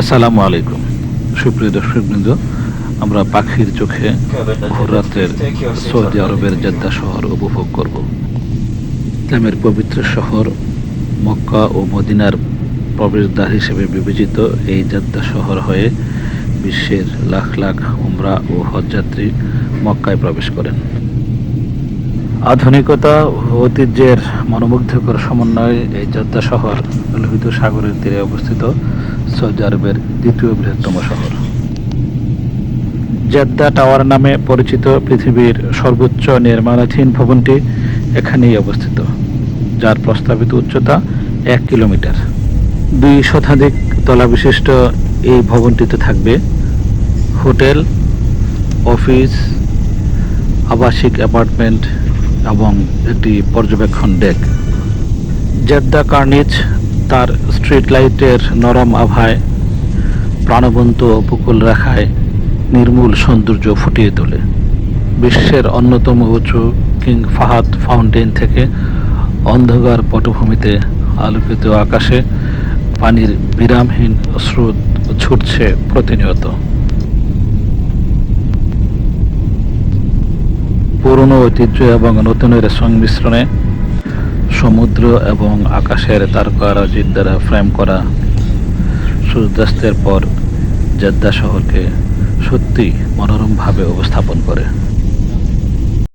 আসসালামু আলাইকুম। সুপ্রিয় দর্শকবৃন্দ, আমরা পাখির চোখে ভোর রাতের সৌদি আরবের জেদ্দা শহর উপভোগ করব। ইসলামের পবিত্র শহর মক্কা ও মদিনার প্রবেশদ্বার হিসেবে বিবেচিত এই জেদ্দা শহর হয়ে বিশ্বের লাখ লাখ উমরা ও হজযাত্রী মক্কায় প্রবেশ করেন। আধুনিকতা ও ঐতিহ্যের মনোমুগ্ধকর সমন্বয়ে এই জেদ্দা শহর লোহিত সাগরের তীরে অবস্থিত। সৌদি আরবের দ্বিতীয় বৃহত্তম শহর। জেদ্দা টাওয়ার নামে পরিচিত পৃথিবীর সর্বোচ্চ নির্মাণাধীন ভবনটি এখানেই অবস্থিত, যার প্রস্তাবিত উচ্চতা এক কিলোমিটার। দুই শতাধিক তলা বিশিষ্ট এই ভবনটিতে থাকবে হোটেল, অফিস, আবাসিক অ্যাপার্টমেন্ট এবং একটি পর্যবেক্ষণ ডেক। জেদ্দা কার্নিচ তার স্ট্রিট লাইটের নরম আভায় প্রাণবন্ত উপকূল রেখায় নির্মূল সৌন্দর্য ফুটিয়ে তোলে। বিশ্বের অন্যতম উঁচু কিং ফাহাদ ফাউন্টেন থেকে অন্ধকার পটভূমিতে আলোকিত আকাশে পানির বিরামহীন স্রোত ছুটছে প্রতিনিয়ত। পুরনো ঐতিহ্য এবং নতুনের সংমিশ্রণে সমুদ্র এবং আকাশের তারকারাজির দ্বারা ফ্রেম করা সূর্যাস্তের পর জেদ্দা শহরকে সত্যি মনোরমভাবে উপস্থাপন করে।